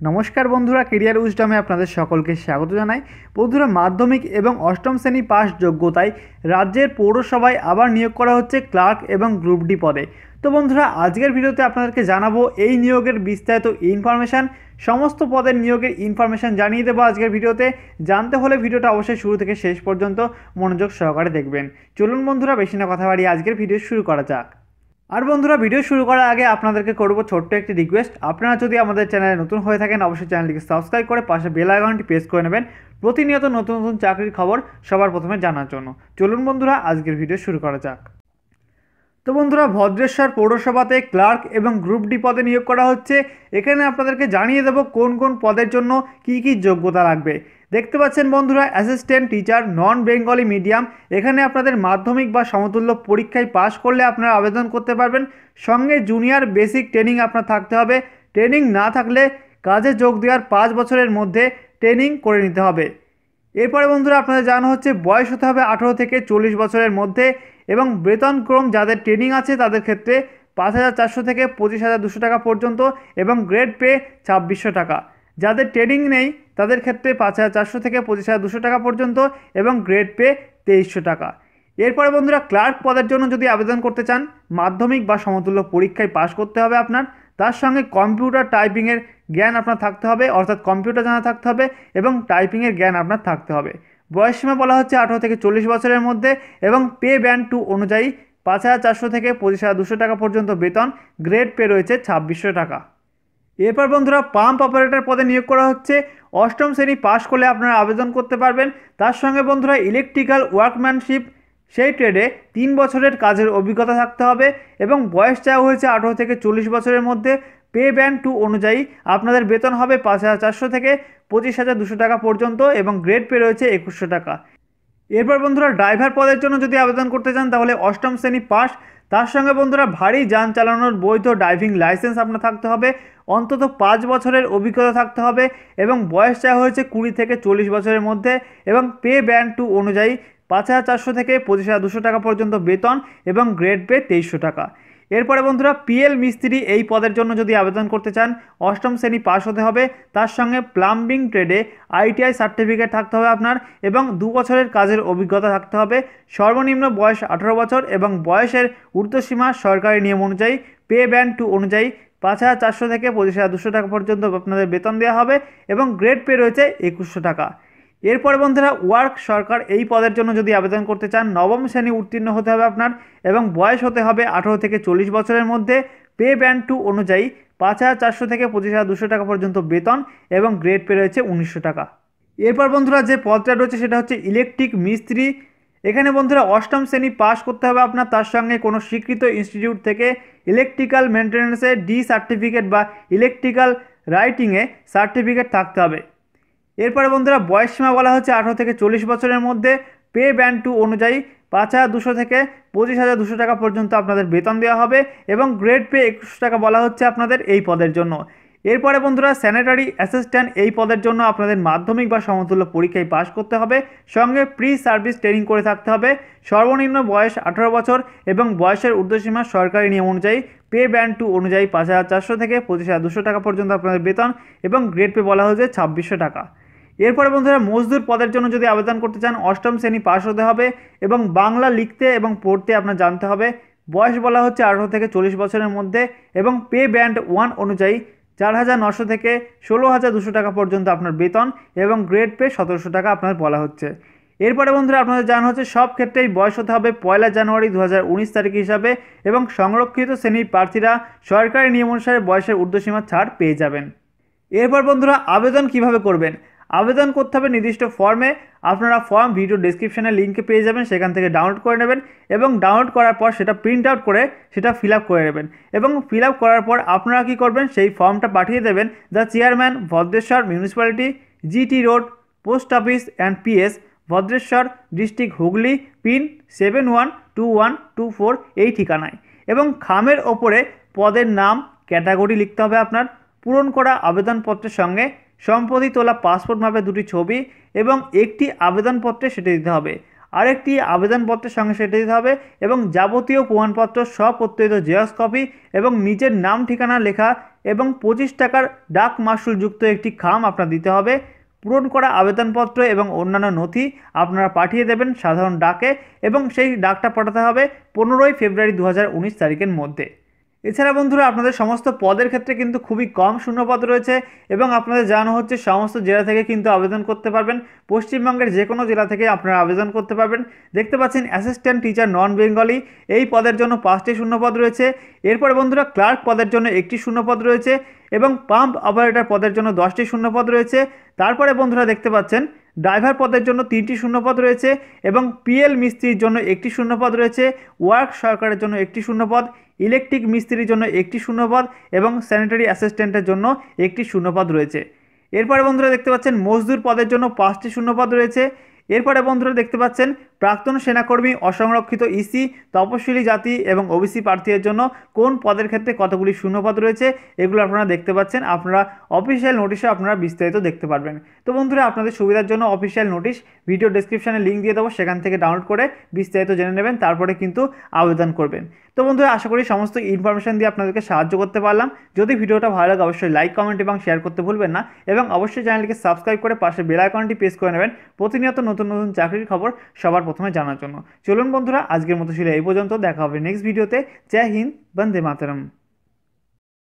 নমস্কার বন্ধুরা কেরিয়ার উইজডমে আপনাদের সকলকে স্বাগত জানাই। বন্ধুরা, মাধ্যমিক এবং অষ্টম শ্রেণি পাস যোগ্যতায় রাজ্যের পৌরসভায় আবার নিয়োগ করা হচ্ছে ক্লার্ক এবং গ্রুপ ডি পদে। তো বন্ধুরা, আজকের ভিডিওতে আপনাদেরকে জানাব এই নিয়োগের বিস্তারিত ইনফরমেশান। সমস্ত পদের নিয়োগের ইনফরমেশান জানিয়ে দেবো আজকের ভিডিওতে। জানতে হলে ভিডিওটা অবশ্যই শুরু থেকে শেষ পর্যন্ত মনোযোগ সহকারে দেখবেন। চলুন বন্ধুরা, বেশি না কথা বাড়িয়ে আজকের ভিডিও শুরু করা যাক। আর বন্ধুরা, ভিডিও শুরু করার আগে আপনাদেরকে করব ছোট্ট একটি রিকোয়েস্ট আপনারা যদি আমাদের চ্যানেলে নতুন হয়ে থাকেন, অবশ্যই চ্যানেলটিকে সাবস্ক্রাইব করে পাশে বেল আইকনটি প্রেস করে নেবেন। প্রতিনিয়ত নতুন নতুন চাকরির খবর সবার প্রথমে জানার জন্য। চলুন বন্ধুরা, আজকের ভিডিও শুরু করা যাক। তো বন্ধুরা, ভদ্রেশ্বর পৌরসভাতে ক্লার্ক এবং গ্রুপ ডি পদে নিয়োগ করা হচ্ছে। এখানে আপনাদেরকে জানিয়ে দেব কোন কোন পদের জন্য কি কি যোগ্যতা লাগবে। দেখতে পাচ্ছেন বন্ধুরা assistant teacher non Bengali medium এখানে আপনাদের মাধ্যমিক বা সমতুল্য পরীক্ষায় পাশ করলে আপনারা আবেদন করতে পারবেন। সঙ্গে জুনিয়র বেসিক ট্রেনিং আপনার থাকতে হবে। ট্রেনিং না থাকলে কাজে যোগ দেওয়ার পাঁচ বছরের মধ্যে ট্রেনিং করে নিতে হবে। এরপরে বন্ধুরা, আপনাদের জানা হচ্ছে, বয়স হতে হবে আঠেরো থেকে চল্লিশ বছরের মধ্যে এবং বেতনক্রম যাদের ট্রেনিং আছে তাদের ক্ষেত্রে পাঁচ হাজার চারশো থেকে পঁচিশ হাজার দুশো টাকা পর্যন্ত এবং গ্রেড পে ছাব্বিশশো টাকা। যাদের ট্রেনিং নেই, তাদের ক্ষেত্রে পাঁচ হাজার চারশো থেকে পঁচিশ হাজার দুশো টাকা পর্যন্ত এবং গ্রেড পে তেইশশো টাকা। এরপরে বন্ধুরা ক্লার্ক পদের জন্য যদি আবেদন করতে চান, মাধ্যমিক বা সমতুল্য পরীক্ষায় পাশ করতে হবে আপনার। তার সঙ্গে কম্পিউটার টাইপিংয়ের জ্ঞান আপনার থাকতে হবে, অর্থাৎ কম্পিউটার জানা থাকতে হবে এবং টাইপিংয়ের জ্ঞান আপনার থাকতে হবে। বয়সসীমা বলা হচ্ছে আঠারো থেকে চল্লিশ বছরের মধ্যে এবং পে ব্যান্ড টু অনুযায়ী পাঁচ হাজার চারশো থেকে পঁচিশ হাজার দুশো টাকা পর্যন্ত বেতন, গ্রেড পে রয়েছে ছাব্বিশশো টাকা। এরপর বন্ধুরা পাম্প অপারেটর পদে নিয়োগ করা হচ্ছে। অষ্টম শ্রেণি পাশ করলে আপনারা আবেদন করতে পারবেন। তার সঙ্গে বন্ধুরা ইলেকট্রিক্যাল ওয়ার্কম্যানশিপ সেই ট্রেডে তিন বছরের কাজের অভিজ্ঞতা থাকতে হবে এবং বয়স চাওয়া হয়েছে আঠেরো থেকে চল্লিশ বছরের মধ্যে। পে ব্যান্ড টু অনুযায়ী আপনাদের বেতন হবে পাঁচ হাজার চারশো থেকে পঁচিশ হাজার দুশো টাকা পর্যন্ত এবং গ্রেড পে রয়েছে একুশশো টাকা। এরপর বন্ধুরা ড্রাইভার পদের জন্য যদি আবেদন করতে চান তাহলে অষ্টম শ্রেণি পাস তার সঙ্গে বন্ধুরা ভারী যান চালানোর বৈধ ড্রাইভিং লাইসেন্স আপনার থাকতে হবে, অন্তত পাঁচ বছরের অভিজ্ঞতা থাকতে হবে এবং বয়স চাওয়া হয়েছে কুড়ি থেকে চল্লিশ বছরের মধ্যে এবং পে ব্যান্ড টু অনুযায়ী পাঁচ হাজার চারশো থেকে পঁচিশ হাজার দুশো টাকা পর্যন্ত বেতন এবং গ্রেড পে তেইশশো টাকা। এরপরে বন্ধুরা পিএল মিস্ত্রি এই পদের জন্য যদি আবেদন করতে চান, অষ্টম শ্রেণি পাস হতে হবে। তার সঙ্গে প্লাম্বিং ট্রেডে আইটিআই সার্টিফিকেট থাকতে হবে আপনার এবং দু বছরের কাজের অভিজ্ঞতা থাকতে হবে। সর্বনিম্ন বয়স আঠারো বছর এবং বয়সের ঊর্ধ্বসীমা সরকারি নিয়ম অনুযায়ী, পে ব্যান্ড টু অনুযায়ী পাঁচ হাজার চারশো থেকে পঁচিশ হাজার দুশো টাকা পর্যন্ত আপনাদের বেতন দেওয়া হবে এবং গ্রেড পে রয়েছে একুশশো টাকা। এরপরে বন্ধুরা, ওয়ার্ক সরকার এই পদের জন্য যদি আবেদন করতে চান, নবম শ্রেণি উত্তীর্ণ হতে হবে আপনার এবং বয়স হতে হবে আঠেরো থেকে চল্লিশ বছরের মধ্যে। পে ব্যান্ড টু অনুযায়ী পাঁচ হাজার চারশো থেকে পঁচিশ হাজার দুশো টাকা পর্যন্ত বেতন এবং গ্রেড পে রয়েছে উনিশশো টাকা। এরপর বন্ধুরা, যে পদটা রয়েছে সেটা হচ্ছে ইলেকট্রিক মিস্ত্রি। এখানে বন্ধুরা, অষ্টম শ্রেণি পাস করতে হবে আপনার, তার সঙ্গে কোনো স্বীকৃত ইনস্টিটিউট থেকে ইলেকট্রিক্যাল মেনটেন্যান্সে ডি সার্টিফিকেট বা ইলেকট্রিক্যাল রাইটিংয়ে সার্টিফিকেট থাকতে হবে। এরপরে বন্ধুরা বয়স সীমা বলা হচ্ছে আঠারো থেকে চল্লিশ বছরের মধ্যে। পে ব্যান্ড টু অনুযায়ী পাঁচ হাজার দুশো থেকে পঁচিশ হাজার দুশো টাকা পর্যন্ত আপনাদের বেতন দেওয়া হবে এবং গ্রেড পে একুশশো টাকা বলা হচ্ছে আপনাদের এই পদের জন্য। এরপরে বন্ধুরা স্যানিটারি অ্যাসিস্ট্যান্ট এই পদের জন্য আপনাদের মাধ্যমিক বা সমতুল্য পরীক্ষায় পাশ করতে হবে। সঙ্গে প্রি সার্ভিস ট্রেনিং করে থাকতে হবে। সর্বনিম্ন বয়স আঠারো বছর এবং বয়সের ঊর্ধ্বসীমা সরকারি নিয়ম অনুযায়ী পে ব্যান্ড টু অনুযায়ী পাঁচ হাজার চারশো থেকে পঁচিশ হাজার দুশো টাকা পর্যন্ত আপনাদের বেতন এবং গ্রেড পে বলা হয়েছে ছাব্বিশশো টাকা। এরপরে বন্ধুরা মজদুর পদের জন্য যদি আবেদন করতে চান, অষ্টম শ্রেণি পাশ হতে হবে এবং বাংলা লিখতে এবং পড়তে আপনার জানতে হবে। বয়স বলা হচ্ছে আঠারো থেকে চল্লিশ বছরের মধ্যে এবং পে ব্যান্ড ওয়ান অনুযায়ী চার হাজার নশো থেকে ষোলো হাজার দুশো টাকা পর্যন্ত আপনার বেতন এবং গ্রেড পে সতেরোশো টাকা আপনার বলা হচ্ছে। এরপরে বন্ধুরা আপনাদের জানা হচ্ছে সব ক্ষেত্রেই বয়স হতে হবে পয়লা জানুয়ারি দু হাজার উনিশ তারিখ হিসাবে এবং সংরক্ষিত শ্রেণির প্রার্থীরা সরকারি নিয়ম অনুসারে বয়সের ঊর্ধ্বসীমা ছাড় পেয়ে যাবেন। এরপর বন্ধুরা আবেদন কীভাবে করবেন? আবেদন করতে হবে নির্দিষ্ট ফর্মে আপনারা ফর্ম ভিডিও ডিসক্রিপশানে লিঙ্কে পেয়ে যাবেন, সেখান থেকে ডাউনলোড করে নেবেন এবং ডাউনলোড করার পর সেটা প্রিন্ট আউট করে সেটা ফিল করে নেবেন। এবং ফিল করার পর আপনারা কী করবেন? সেই ফর্মটা পাঠিয়ে দেবেন the chairman Bhadreswar municipality GT road post office and PS Bhadreswar district Hooghly pin seven one two one two four এই ঠিকানায়। এবং খামের ওপরে পদের নাম ক্যাটাগরি লিখতে হবে আপনার। পূরণ করা আবেদনপত্রের সঙ্গে সম্প্রতি তোলা পাসপোর্ট মাপে দুটি ছবি এবং একটি আবেদনপত্রে সেটা দিতে হবে। আরেকটি আবেদনপত্রের সঙ্গে সেটা দিতে হবে এবং যাবতীয় প্রমাণপত্র স্বপ্রত্যয়িত জেরক্স কপি এবং নিজের নাম, ঠিকানা, লেখা এবং পঁচিশ টাকার ডাক মাসুলযুক্ত একটি খাম আপনার দিতে হবে। পূরণ করা আবেদনপত্র এবং অন্যান্য নথি আপনারা পাঠিয়ে দেবেন সাধারণ ডাকে এবং সেই ডাকটা পাঠাতে হবে পনেরোই ফেব্রুয়ারি দু হাজার উনিশ তারিখের মধ্যে। এছাড়া বন্ধুরা, আপনাদের সমস্ত পদের ক্ষেত্রে কিন্তু খুবই কম শূন্যপদ রয়েছে এবং আপনাদের জানানো হচ্ছে সমস্ত জেলা থেকে কিন্তু আবেদন করতে পারবেন। পশ্চিমবঙ্গের যে কোনো জেলা থেকে আপনারা আবেদন করতে পারবেন। দেখতে পাচ্ছেন অ্যাসিস্ট্যান্ট টিচার নন বেঙ্গলি এই পদের জন্য পাঁচটি শূন্যপদ রয়েছে। এরপরে বন্ধুরা ক্লার্ক পদের জন্য একটি শূন্যপদ রয়েছে এবং পাম্প অপারেটর পদের জন্য দশটি শূন্যপদ রয়েছে। তারপরে বন্ধুরা দেখতে পাচ্ছেন ড্রাইভার পদের জন্য তিনটি শূন্যপদ রয়েছে এবং পিএল মিস্ত্রির জন্য একটি শূন্যপদ রয়েছে, ওয়ার্ক সরকারের জন্য একটি শূন্যপদ, ইলেকট্রিক মিস্ত্রির জন্য একটি শূন্যপদ এবং স্যানিটারি অ্যাসিস্ট্যান্টের জন্য একটি শূন্যপদ রয়েছে। এরপরে বন্ধুরা দেখতে পাচ্ছেন মজদুর পদের জন্য পাঁচটি শূন্যপদ রয়েছে। এরপরে বন্ধুরা দেখতে পাচ্ছেন প্রাক্তন সেনাকর্মী, অসংরক্ষিত ইসি তপশিলি জাতি এবং ওবিসি প্রার্থীদের জন্য কোন পদের ক্ষেত্রে কতগুলি শূন্যপদ রয়েছে, এগুলো আপনারা দেখতে পাচ্ছেন। আপনারা অফিসিয়াল নোটিশে আপনারা বিস্তারিত দেখতে পারবেন। তো বন্ধুরা, আপনাদের সুবিধার জন্য অফিসিয়াল নোটিশ, ভিডিও ডেসক্রিপশনে লিঙ্ক দিয়ে দেবো, সেখান থেকে ডাউনলোড করে বিস্তারিত জেনে নেবেন, তারপরে কিন্তু আবেদন করবেন। তো বন্ধুরা, আশা করি সমস্ত ইনফরমেশন দিয়ে আপনাদেরকে সাহায্য করতে পারলাম। যদি ভিডিওটা ভালো লাগে, অবশ্যই লাইক, কমেন্ট এবং শেয়ার করতে ভুলবেন না এবং অবশ্যই চ্যানেলকে সাবস্ক্রাইব করে পাশে বেল আইকনটি প্রেস করে নেবেন। প্রতিনিয়ত নতুন নতুন চাকরির খবর সবার প্রথমে জানার জন্য। চলুন বন্ধুরা, আজকের মতো ছিল এই পর্যন্ত। দেখা হবে নেক্সট ভিডিওতে জয় হিন্দ, বন্দে মাতরম।